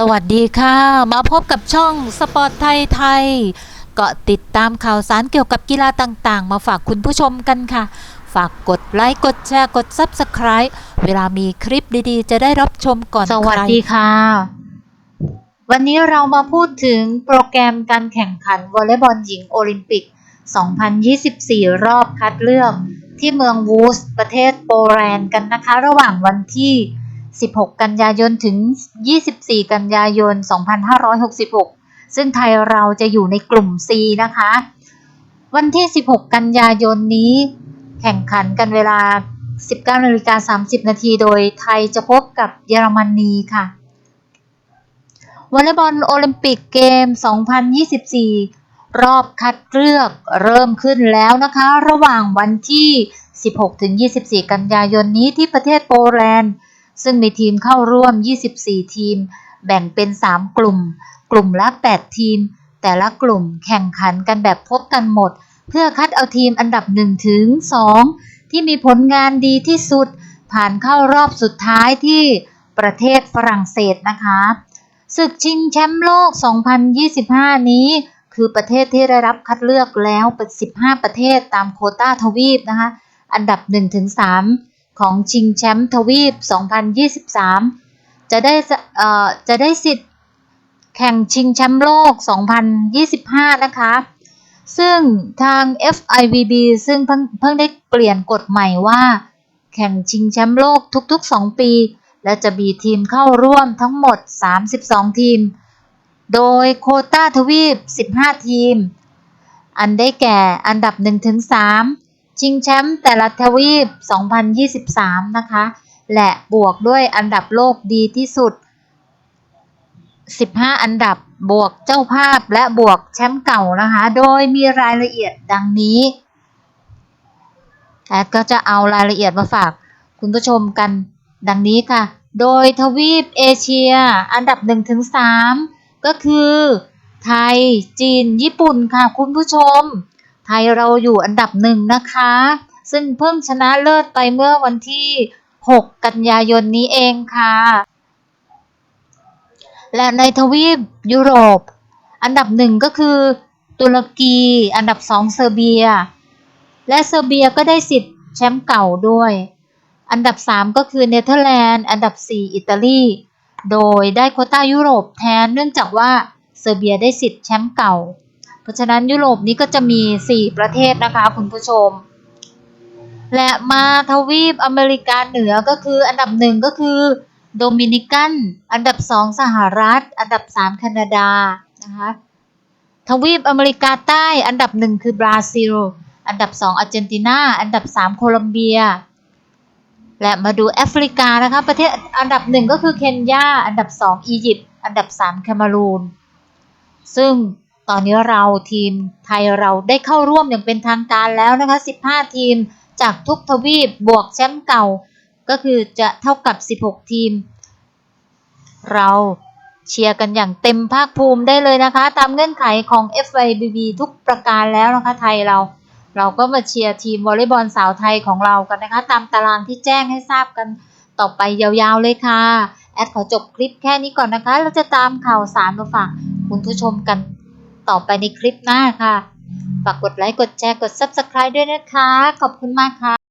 สวัสดีค่ะ มาพบกับช่องสปอร์ตไทยไทยก็ติดตามข่าวสารเกี่ยวกับกีฬาต่างๆ มาฝากคุณผู้ชมกันค่ะ ฝากกดไลค์กดแชร์กด Subscribe เวลามีคลิปดีๆ จะได้รับชมก่อนสวัสดีค่ะ วันนี้เรามาพูดถึงโปรแกรมการแข่งขันวอลเลย์บอลหญิงโอลิมปิก 2024 รอบคัดเลือกที่เมืองวูสประเทศโปแลนด์กันนะคะ ระหว่างวันที่ 16 กันยายนถึง 24 กันยายน 2566 ซึ่งไทยเราจะอยู่ในกลุ่ม C นะคะ วันที่ 16 กันยายนนี้ แข่งขันกันเวลา 19นาฬิกา30 นาที โดยไทยจะพบกับเยอรมนีค่ะ วอลเลย์บอลโอลิมปิกเกม 2024 รอบคัดเลือกเริ่มขึ้นแล้วนะคะ ระหว่างวันที่ 16ถึง24 กันยายนนี้ที่ประเทศโปแลนด์ ซึ่งมีทีมเข้าร่วม 24 ทีม แบ่งเป็น 3 กลุ่ม กลุ่มละ 8 ทีม แต่ละกลุ่มแข่งขันกันแบบพบกันหมด เพื่อคัดเอาทีมอันดับ 1 ถึง 2 ที่มีผลงานดีที่สุด ผ่านเข้ารอบสุดท้ายที่ประเทศฝรั่งเศสนะคะศึกชิงแชมป์โลก 2025 นี้ คือประเทศที่ได้รับคัดเลือกแล้วเป็น 15 ประเทศตามโคต้าทวีปนะคะ อันดับ 1-3 ของชิงแชมป์ทวีป 2023 จะได้จะได้สิทธิ์แข่งชิงแชมป์โลก 2025 นะคะ ซึ่งทาง FIVB ซึ่งเพิ่งเพิ่งได้เปลี่ยนกฎใหม่ว่า แข่งชิงแชมป์โลกทุกๆ 2 ปี และจะมีทีมเข้าร่วมทั้งหมด 32 ทีม โดยโคต้าทวีป 15 ทีม อันได้แก่อันดับ 1-3 ชิงแชมป์แต่ละทวีป 2023 นะคะ และบวกด้วยอันดับโลกดีที่สุด 15 อันดับบวกเจ้าภาพและบวกแชมป์เก่านะคะ โดยมีรายละเอียดดังนี้ แอดก็จะเอารายละเอียดมาฝากคุณผู้ชมกันดังนี้ค่ะ โดยทวีปเอเชีย อันดับ 1-3 ก็คือ ไทย จีน ญี่ปุ่นค่ะคุณผู้ชม ไทยเราอยู่อันดับหนึ่งนะคะ ซึ่งเพิ่งชนะเลิศไปเมื่อวันที่ 6 กันยายนนี้เองค่ะ และในทวีปยุโรป อันดับหนึ่งก็คือตุรกี อันดับสองเซอร์เบีย และเซอร์เบียก็ได้สิทธิ์แชมป์เก่าด้วย อันดับ3ก็คือเนเธอร์แลนด์ อันดับ4อิตาลี โดยได้โคต้ายุโรปแทนเนื่องจากว่าเซอร์เบียได้สิทธิ์แชมป์เก่า เพราะฉะนั้นยุโรปนี้ก็จะมี 4 ประเทศนะคะคุณผู้ชม และมาทวีปอเมริกาเหนือก็คืออันดับหนึ่งก็คือโดมินิกัน อันดับ2สหรัฐ อันดับ3แคนาดานะคะทวีปอเมริกาใต้อันดับหนึ่งคือบราซิล อันดับ2องอาร์เจนตินา อันดับ3โคลอมเบีย และมาดูแอฟริกานะคะประเทศอันดับหนึ่งก็คือเคนยา อันดับ2อียิปต์ อันดับ3แคมารูน ซึ่ง ตอนนี้เราทีมไทยเราได้เข้าร่วมอย่างเป็นทางการแล้วนะคะ 15 ทีมจากทุกทวีปบวกแชมป์เก่า ก็คือจะเท่ากับ 16 ทีม เราเชียร์กันอย่างเต็มภาคภูมิได้เลยนะคะ ตามเงื่อนไขของ FIBB ทุกประการแล้วนะคะไทยเรา เราก็มาเชียร์ทีมวอลเลย์บอลสาวไทยของเรากันนะคะ ตามตารางที่แจ้งให้ทราบกันต่อไปยาวๆเลยค่ะ แอดขอจบคลิปแค่นี้ก่อนนะคะ เราจะตามข่าวสารมาฝากคุณผู้ชมกัน ต่อไปในคลิปหน้าค่ะ ฝากกดไลค์ กดแชร์ กด Subscribe ด้วยนะคะ ขอบคุณมากค่ะ